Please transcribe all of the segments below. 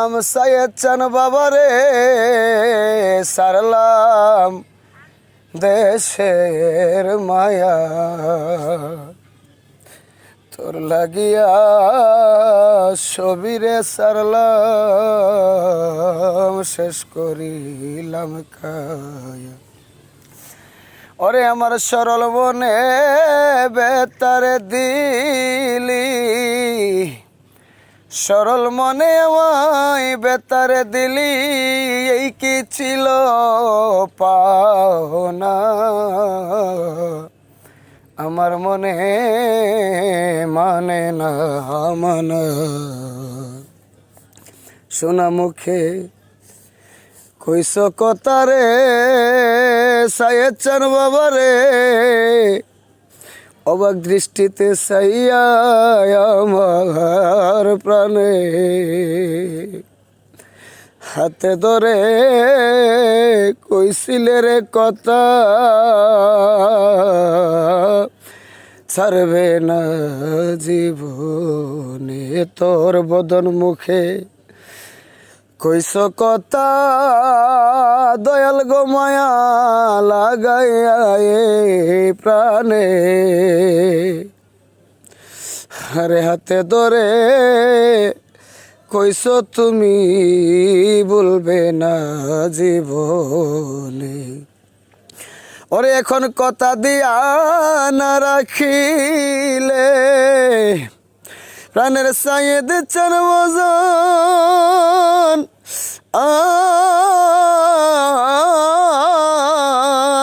আম সাইয়েদ চান বাবারে সারলাম দেশের মায়া। তোর লাগিয়া সবিরে সারলাম শেষ করিলাম কায়া। ওরে আমার সরল মনে বেতারে দিলি। সরল মনে আমায় বেতারে দিলি, এই কি ছিল পাওনা? আমার মনে মানে না, মানা। শোনা মুখে কইস কতারে সাইয়েচান বাবারে অবাক দৃষ্টিতে সাইয়া আমার প্রাণে হাতে ধরে কইছিলে রে কথা, ছাড়বে না জীবনে তোর বদন মুখে। কইস কথা, দয়াল গো মায়া লাগাইয়া প্রাণে। আরে হাতে ধরে কইস তুমি বলবে না জীবনে। ওরে এখন কথা দিয়া না রাখিলে প্রাণের সাইয়েদ চার মজন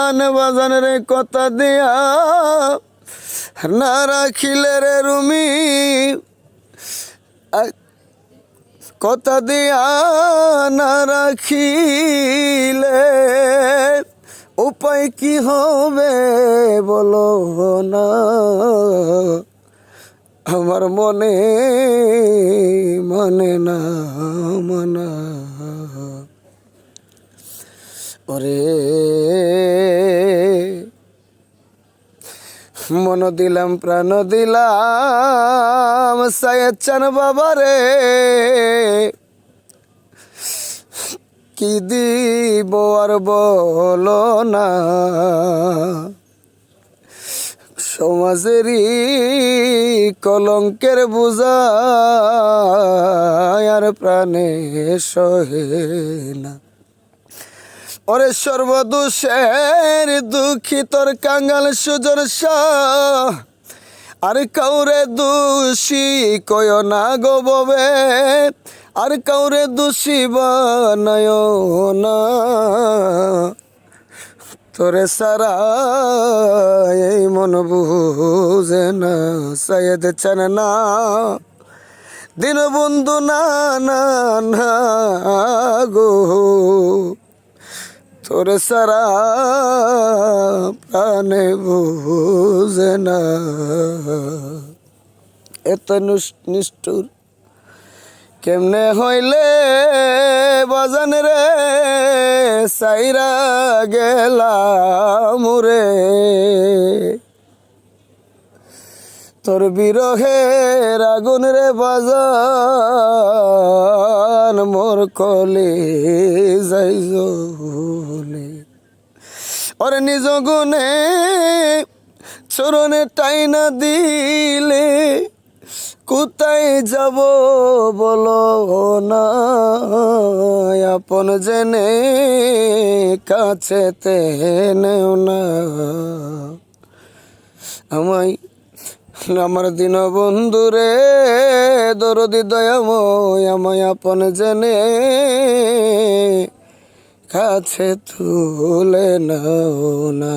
আন বাজানের কথা দিয়া না রাখিলে রে রুমি। কথা দিয়া না রাখিলে উপায় কি হবে বলো না। আমার মনে মানে না, মানা ওরে, মন দিলাম, প্রাণ দিলাম সায়েচান বাবারে কি দিব আর বলো না। সমাজেরই কলঙ্কের বোঝা আর প্রাণে সহে না। ওরে সর্বদোষের দুঃখী তোর কাঙ্গাল সুজন আর কাউরে দোষী কয় না গো ববে। আর কাউরে দোষী বানায় না। তোরে সারা এই মন বুঝে না সাইদ চান। না দিন বন্ধু না না না গো। তোরে সারা প্রাণে বুঝে না। এত নিষ্ঠুর কেমনে হইলে বাজান রে? সাইরা গেলাম রে। তোর বিরহের আগুন রে বাজান, মোর কলে যাই ওরে নিজ গুনে চরণে টাইনা দিলে কোথায় যাব বলো না? আপন জেনে কাছে নেও না। আমায়, আমার দিন বন্ধুরে দরদি দয়াময়, আমায় আপন জেনে কাছে তুলে নাও না।